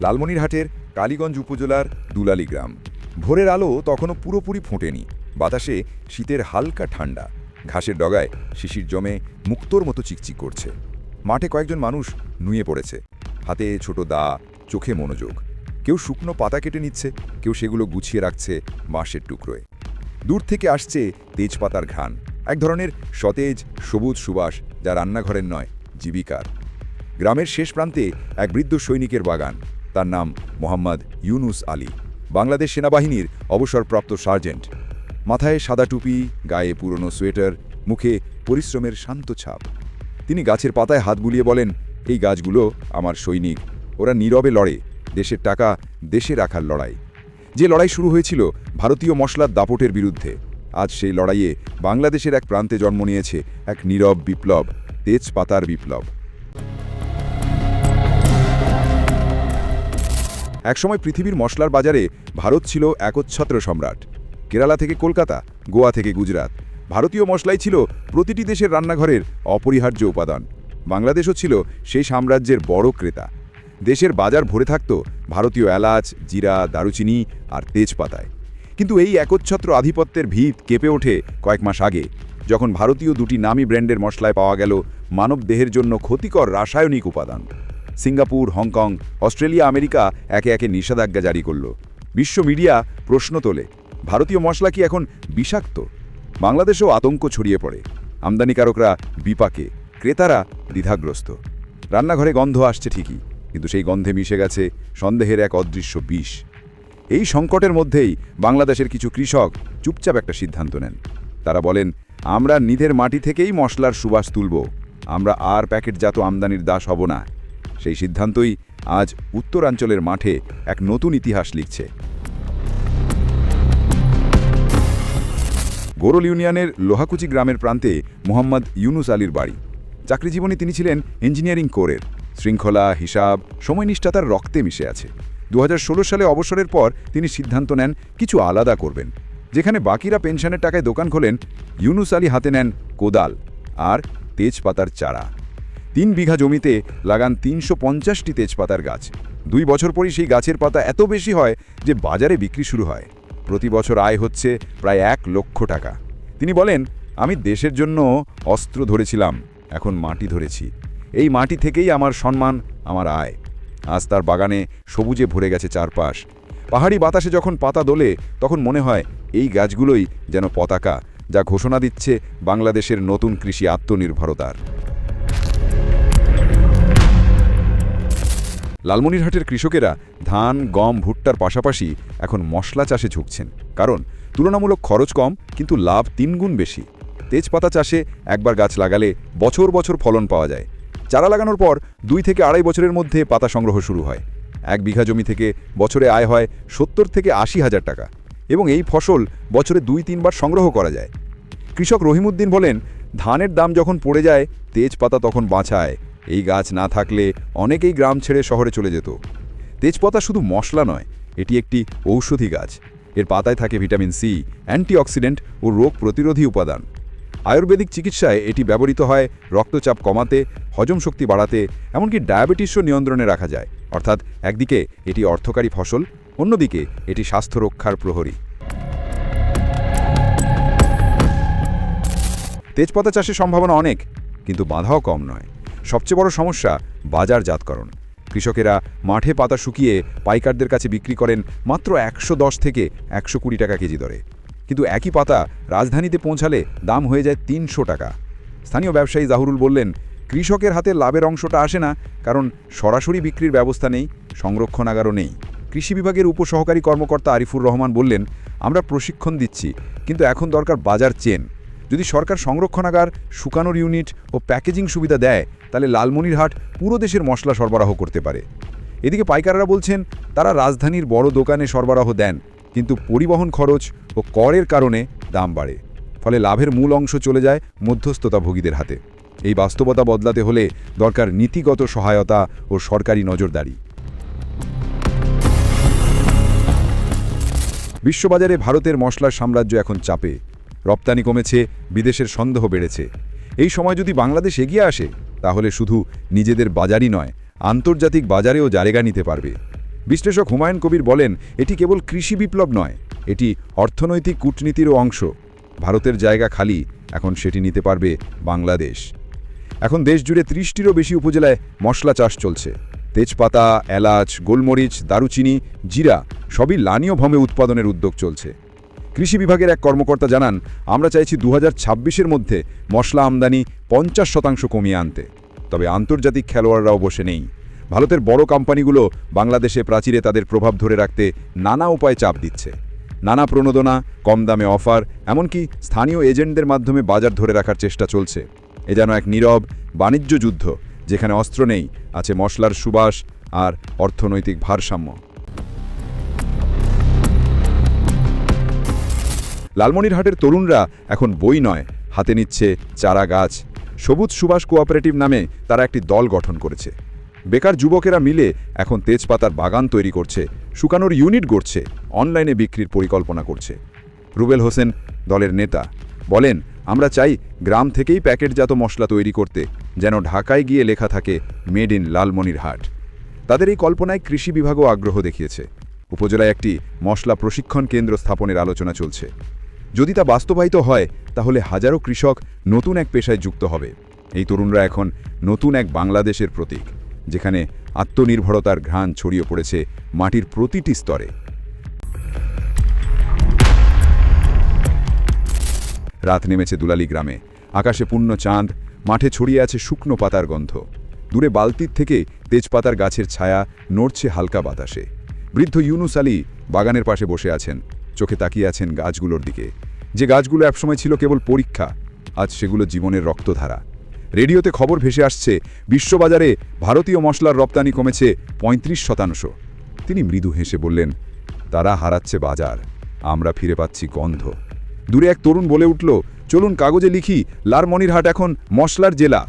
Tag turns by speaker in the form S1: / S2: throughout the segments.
S1: লালমনিরহাটের কালীগঞ্জ উপজেলার দুলালি গ্রাম। ভোরের আলো তখনও পুরোপুরি ফোটেনি। বাতাসে শীতের হালকা ঠান্ডা। ঘাসের ডগায় শিশির জমে মুক্তোর মতো চিকচিক করছে। মাঠে কয়েকজন মানুষ নুয়ে পড়েছে। হাতে ছোট দা, চোখে মনোযোগ। কেউ শুকনো পাতা কেটে নিচ্ছে, কেউ সেগুলো গুছিয়ে রাখছে বাঁশের টুকরোয়। দূর থেকে আসছে তেজপাতার ঘ্রাণ, এক ধরনের সতেজ, সবুজ সুবাস যা রান্নাঘরের নয়, জীবিকার। গ্রামের শেষ প্রান্তে এক বৃদ্ধ সৈনিকের বাগান। তার নাম মোহাম্মদ ইউনুস আলী। বাংলাদেশ সেনাবাহিনীর অবসরপ্রাপ্ত সার্জেন্ট। মাথায় সাদা টুপি, গায়ে পুরনো সোয়েটার, মুখে পরিশ্রমের শান্ত ছাপ। তিনি গাছের পাতায় হাত বুলিয়ে বলেন, এই গাছগুলো আমার সৈনিক। ওরা নীরবে লড়ে, দেশের টাকা দেশে রাখার লড়াই। যে লড়াই শুরু হয়েছিল ভারতীয় মশলার দাপটের বিরুদ্ধে, আজ সেই লড়াইয়ে বাংলাদেশের এক প্রান্তে জন্ম নিয়েছে এক নীরব বিপ্লব, তেজপাতার বিপ্লব। একসময় পৃথিবীর মশলার বাজারে ভারত ছিল একচ্ছত্র সম্রাট। কেরালা থেকে কলকাতা, গোয়া থেকে গুজরাট। ভারতীয় মশলাই ছিল প্রতিটি দেশের রান্নাঘরের অপরিহার্য উপাদান। বাংলাদেশও ছিল সেই সাম্রাজ্যের বড় ক্রেতা। দেশের বাজার ভরে থাকত ভারতীয় এলাচ, জিরা, দারুচিনি আর তেজপাতায়। কিন্তু এই একচ্ছত্র আধিপত্যের ভিত কেঁপে ওঠে কয়েক মাস আগে, যখন ভারতীয় দুটি নামী ব্র্যান্ডের মশলায় পাওয়া গেল মানব দেহের জন্য ক্ষতিকর রাসায়নিক উপাদান। সিঙ্গাপুর, হংকং, অস্ট্রেলিয়া, আমেরিকা একে একে নিষেধাজ্ঞা জারি করল। বিশ্ব মিডিয়া প্রশ্ন তোলে, ভারতীয় মশলা কি এখন বিষাক্ত? বাংলাদেশেও আতঙ্ক ছড়িয়ে পড়ে। আমদানিকারকরা বিপাকে, ক্রেতারা দ্বিধাগ্রস্ত। রান্নাঘরে গন্ধ আসছে ঠিকই, কিন্তু সেই গন্ধে মিশে গেছে সন্দেহের এক অদৃশ্য বিষ। এই সংকটের মধ্যেই বাংলাদেশের কিছু কৃষক চুপচাপ একটা সিদ্ধান্ত নেন। তারা বলেন, আমরা নিধের মাটি থেকেই মশলার সুবাস তুলব। আমরা আর প্যাকেটজাত আমদানির দাস হব না। সেই সিদ্ধান্তই আজ উত্তরাঞ্চলের মাঠে এক নতুন ইতিহাস লিখছে। গোরল ইউনিয়নের লোহাকুচি গ্রামের প্রান্তে মোহাম্মদ ইউনুস আলীর বাড়ি। চাকরি জীবনে তিনি ছিলেন ইঞ্জিনিয়ারিং কোরের। শৃঙ্খলা, হিসাব সময়নিষ্ঠা তার রক্তে মিশে আছে। দু হাজার ষোলো সালে অবসরের পর তিনি সিদ্ধান্ত নেন কিছু আলাদা করবেন। যেখানে বাকিরা পেনশনের টাকায় দোকান খোলেন, ইউনুস আলী হাতে নেন কোদাল আর তেজপাতার চারা। তিন বিঘা জমিতে লাগান তিনশো পঞ্চাশটি তেজপাতার গাছ। দুই বছর পরই সেই গাছের পাতা এত বেশি হয় যে বাজারে বিক্রি শুরু হয়। প্রতি বছর আয় হচ্ছে প্রায় এক লক্ষ টাকা। তিনি বলেন, আমি দেশের জন্য অস্ত্র ধরেছিলাম, এখন মাটি ধরেছি। এই মাটি থেকেই আমার সম্মান, আমার আয়। আজ তার বাগানে সবুজে ভরে গেছে চারপাশ। পাহাড়ি বাতাসে যখন পাতা দোলে, তখন মনে হয় এই গাছগুলোই যেন পতাকা, যা ঘোষণা দিচ্ছে বাংলাদেশের নতুন কৃষি আত্মনির্ভরতার। লালমনিরহাটের কৃষকেরা ধান, গম, ভুট্টার পাশাপাশি এখন মশলা চাষে ঝুঁকছেন। কারণ তুলনামূলক খরচ কম, কিন্তু লাভ তিনগুণ বেশি। তেজপাতা চাষে একবার গাছ লাগালে বছর বছর ফলন পাওয়া যায়। চারা লাগানোর পর দুই থেকে আড়াই বছরের মধ্যে পাতা সংগ্রহ শুরু হয়। এক বিঘা জমি থেকে বছরে আয় হয় সত্তর থেকে আশি হাজার টাকা এবং এই ফসল বছরে দুই তিনবার সংগ্রহ করা যায়। কৃষক রহিমউদ্দিন বলেন, ধানের দাম যখন পড়ে যায়, তেজপাতা তখন বাঁচায়। এই গাছ না থাকলে অনেকেই গ্রাম ছেড়ে শহরে চলে যেত। তেজপাতা শুধু মশলা নয়, এটি একটি ঔষধি গাছ। এর পাতায় থাকে ভিটামিন সি, অ্যান্টিঅক্সিডেন্ট ও রোগ প্রতিরোধী উপাদান। আয়ুর্বেদিক চিকিৎসায় এটি ব্যবহৃত হয় রক্তচাপ কমাতে, হজম শক্তি বাড়াতে, এমনকি ডায়াবেটিসও নিয়ন্ত্রণে রাখা যায়। অর্থাৎ একদিকে এটি অর্থকারী ফসল, অন্যদিকে এটি স্বাস্থ্য রক্ষার প্রহরী। তেজপাতা চাষের সম্ভাবনা অনেক, কিন্তু বাধাও কম নয়। সবচেয়ে বড় সমস্যা বাজারজাতকরণ। কৃষকেরা মাঠে পাতা শুকিয়ে পাইকারদের কাছে বিক্রি করেন মাত্র একশো দশ থেকে একশো কুড়ি টাকা কেজি দরে। কিন্তু একই পাতা রাজধানীতে পৌঁছালে দাম হয়ে যায় তিনশো টাকা। স্থানীয় ব্যবসায়ী জাহুরুল বললেন, কৃষকের হাতে লাভের অংশটা আসে না, কারণ সরাসরি বিক্রির ব্যবস্থা নেই, সংরক্ষণাগারও নেই। কৃষি বিভাগের উপসহকারী কর্মকর্তা আরিফুর রহমান বললেন, আমরা প্রশিক্ষণ দিচ্ছি, কিন্তু এখন দরকার বাজার চেন। যদি সরকার সংরক্ষণাগার, শুকানোর ইউনিট ও প্যাকেজিং সুবিধা দেয়, তাহলে লালমনিরহাট পুরো দেশের মশলা সরবরাহ করতে পারে। এদিকে পাইকাররা বলছেন, তারা রাজধানীর বড় দোকানে সরবরাহ দেন, কিন্তু পরিবহন খরচ ও করের কারণে দাম বাড়ে। ফলে লাভের মূল অংশ চলে যায় মধ্যস্থতাভোগীদের হাতে। এই বাস্তবতা বদলাতে হলে দরকার নীতিগত সহায়তা ও সরকারি নজরদারি। বিশ্ববাজারে ভারতের মশলার সাম্রাজ্য এখন চাপে। রপ্তানি কমেছে, বিদেশের সন্দেহ বেড়েছে। এই সময় যদি বাংলাদেশ এগিয়ে আসে, তাহলে শুধু নিজেদের বাজারই নয়, আন্তর্জাতিক বাজারেও জায়গা নিতে পারবে। বিশ্লেষক হুমায়ুন কবির বলেন, এটি কেবল কৃষি বিপ্লব নয়, এটি অর্থনৈতিক কূটনীতিরও অংশ। ভারতের জায়গা খালি, এখন সেটি নিতে পারবে বাংলাদেশ। এখন দেশ জুড়ে ত্রিশটিরও বেশি উপজেলায় মশলা চাষ চলছে। তেজপাতা, এলাচ, গোলমরিচ, দারুচিনি, জিরা সবই লানীয় ভমে উৎপাদনের উদ্যোগ চলছে। কৃষি বিভাগের এক কর্মকর্তা জানান, আমরা চাইছি দু হাজার মধ্যে মশলা আমদানি পঞ্চাশ শতাংশ কমিয়ে আনতে। তবে আন্তর্জাতিক খেলোয়াড়রাও বসে নেই। ভারতের বড় কোম্পানিগুলো বাংলাদেশে প্রাচীরে তাদের প্রভাব ধরে রাখতে নানা উপায়ে চাপ দিচ্ছে। নানা প্রণোদনা, কম দামে অফার, এমনকি স্থানীয় এজেন্টদের মাধ্যমে বাজার ধরে রাখার চেষ্টা চলছে। এ যেন এক নীরব, বাণিজ্য যুদ্ধ, যেখানে অস্ত্র নেই, আছে মশলার সুবাস আর অর্থনৈতিক ভারসাম্য। লালমনিরহাটের তরুণরা এখন বই নয়, হাতে নিচ্ছে চারা গাছ। সবুজ সুভাষ কোঅপারেটিভ নামে তারা একটি দল গঠন করেছে। বেকার যুবকেরা মিলে এখন তেজপাতার বাগান তৈরি করছে, শুকানোর ইউনিট গড়ছে, অনলাইনে বিক্রির পরিকল্পনা করছে। রুবেল হোসেন, দলের নেতা, বলেন, আমরা চাই গ্রাম থেকেই প্যাকেটজাত মশলা তৈরি করতে, যেন ঢাকায় গিয়ে লেখা থাকে, মেড ইন লালমনিরহাট। তাদের এই কল্পনায় কৃষি বিভাগও আগ্রহ দেখিয়েছে। উপজেলায় একটি মশলা প্রশিক্ষণ কেন্দ্র স্থাপনের আলোচনা চলছে। যদি তা বাস্তবায়িত হয়, তাহলে হাজারো কৃষক নতুন এক পেশায় যুক্ত হবে। এই তরুণরা এখন নতুন এক বাংলাদেশের প্রতীক, যেখানে আত্মনির্ভরতার ঘ্রাণ ছড়িয়ে পড়েছে মাটির প্রতিটি স্তরে। রাত নেমেছে দুলালি গ্রামে। আকাশে পূর্ণ চাঁদ, মাঠে ছড়িয়ে আছে শুকনো পাতার গন্ধ। দূরে বালতির থেকে তেজপাতার গাছের ছায়া নড়ছে হালকা বাতাসে। বৃদ্ধ ইউনুস আলী বাগানের পাশে বসে আছেন। চোখে তাকিয়ে আছেন গাছগুলোর দিকে। যে গাছগুলো একসময় ছিল কেবল পরীক্ষা, আজ সেগুলো জীবনের রক্তধারা। রেডিওতে খবর ভেসে আসছে, বিশ্ববাজারে ভারতীয় মশলার রপ্তানি কমেছে ৩৫ শতাংশ। তিনি মৃদু হেসে বললেন, তারা হারাচ্ছে বাজার, আমরা ফিরে পাচ্ছি গন্ধ। দূরে এক তরুণ বলে উঠল, চলুন কাগজে লিখি লারমনিরহাট এখন মশলার জেলা।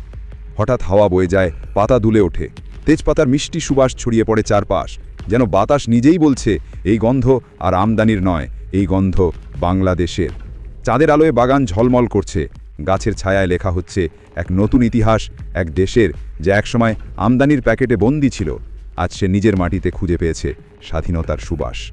S1: হঠাৎ হাওয়া বয়ে যায়, পাতা দুলে ওঠে। তেজপাতার মিষ্টি সুবাস ছড়িয়ে পড়ে চারপাশ। যেন বাতাস নিজেই বলছে, এই গন্ধ আর আমদানির নয় এই গন্ধ বাংলাদেশের। চাঁদের আলোয় বাগান ঝলমল করছে। গাছের ছায়ায় লেখা হচ্ছে, এক নতুন ইতিহাস, এক দেশের যা একসময় আমদানির প্যাকেটে বন্দি ছিল। আজ সে নিজের মাটিতে খুঁজে পেয়েছে স্বাধীনতার সুবাস।